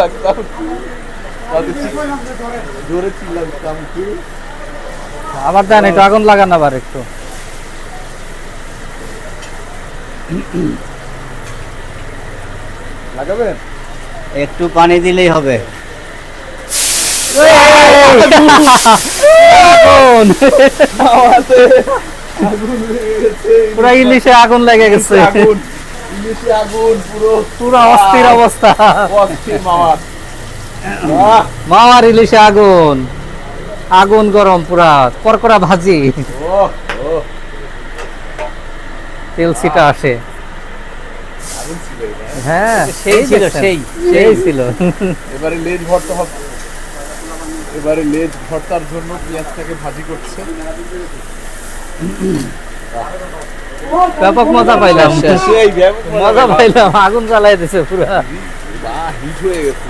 লাগতাম। জোরে চিল্লাতাম কি? আবার দেন একটু আগুন লাগান আবার একটু। লাগাবেন? একটু পানি দিলেই হবে। পুরা ইলিশে আগুন লেগে গেছে। আগুন। ইলিশে আগুন পুরো পুরা অস্থির অবস্থা। অস্থির মামার মামার ইলিশে আগুন। আগুন গরম পুরা করকরা ভাজি। তেল সিটা আসে। আগুন ছিল এটা। হ্যাঁ সেই ছিল, সেই, সেই ছিল। এবারে লেজ ভর্তা হবে। এবারে লেজ ভর্তার জন্য পেঁয়াজটাকে ভাজি করছে। ব্যাপক মজা পাইলাম। মজা পাইলাম আগুন জ্বালাই দিছে পুরা। হিট হয়ে গেছে।